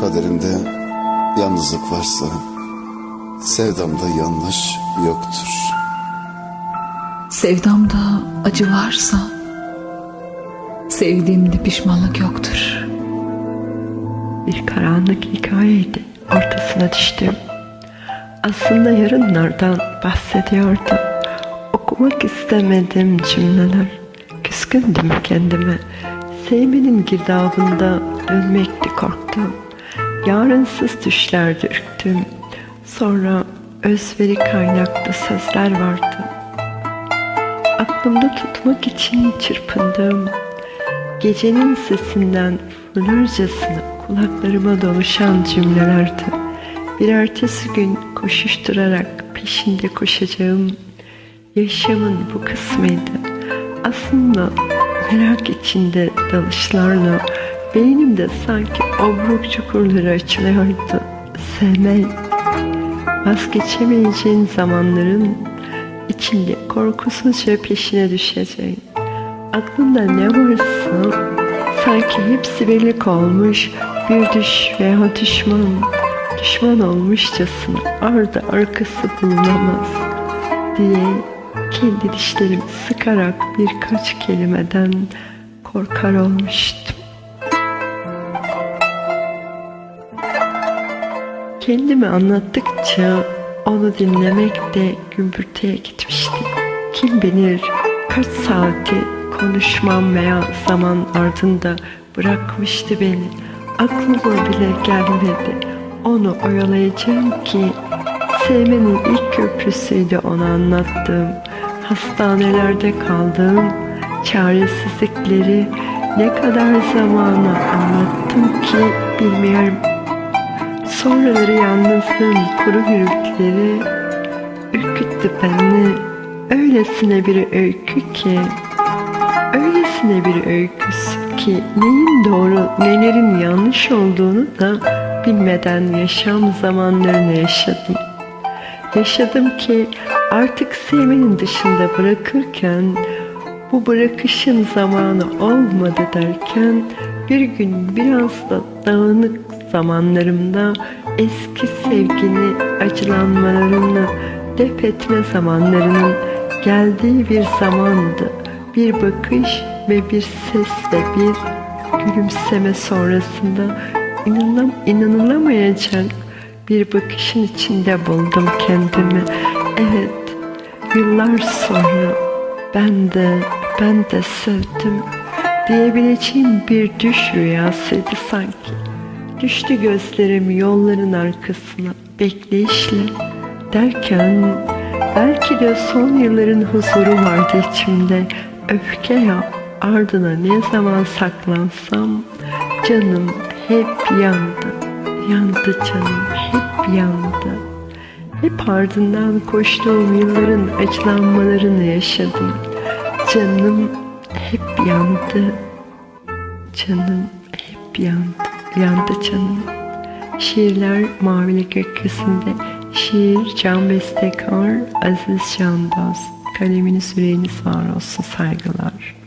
Kaderimde yalnızlık varsa sevdamda yanlış yoktur. Sevdamda acı varsa sevdiğimde pişmanlık yoktur. Bir karanlık hikayeydi. Ortasına düştüm. Aslında yarınlardan bahsediyordum. Okumak istemedim cümleler. Küskündüm kendime. Sevmenin girdabında dönmekti korktum. Yarınsız düşlerde ürktüm. Sonra özveri kaynaklı sözler vardı. Aklımda tutmak için çırpındım. Gecenin sesinden fırlarcasına kulaklarıma doluşan cümlelerdi. Bir ertesi gün koşuşturarak peşinde koşacağım yaşamın bu kısmıydı. Aslında merak içinde dalışlarla beynimde sanki obruk çukurları açılıyordu. Sevmek, vazgeçemeyeceğin zamanların içinde korkusuzca peşine düşeceğin. Aklında ne varsa sanki hepsi birlik olmuş bir düş veya düşman, düşman olmuşçasına ardı arkası bulunamaz diye kendi dişlerimi sıkarak birkaç kelimeden korkar olmuştum. Kendimi anlattıkça onu dinlemek de gümbürtüye gitmişti. Kim bilir kaç saati konuşmam veya zaman ardında bırakmıştı beni. Aklıma bile gelmedi. Onu oyalayacağım ki sevmenin ilk köprüsüydü ona anlattığım. Hastanelerde kaldığım çaresizlikleri ne kadar zamana anlattım ki bilmiyorum. Sonraları yalnızlığın kuru hürükleri ürküttü beni. Öylesine bir öykü ki, öylesine bir öyküsü ki neyin doğru nelerin yanlış olduğunu da bilmeden yaşam zamanlarını yaşadım. Yaşadım ki artık sevmenin dışında bırakırken bu bırakışın zamanı olmadı derken bir gün biraz da dağınık zamanlarımda eski sevgini acılanmalarını def etme zamanlarının geldiği bir zamandı. Bir bakış ve bir ses ve bir gülümseme sonrasında inanılam inanılamayacak bir bakışın içinde buldum kendimi. Evet, yıllar sonra ben de ben de sevdim diyebileceğim bir düş rüyasıydı sanki. Düştü gözlerim yolların arkasına bekleyişle derken belki de son yılların huzuru vardı içimde. Öfke ya ardına ne zaman saklansam canım hep yandı. Yandı canım hep yandı. Hep ardından koştuğum yılların acılanmalarını yaşadım. Canım hep yandı. Canım hep yandı. Yandı canım. Şiirler Mavili Gökyüzünde. Şiir Can Bestekar, Aziz Canbaz. Kaleminiz yüreğiniz var olsun saygılar.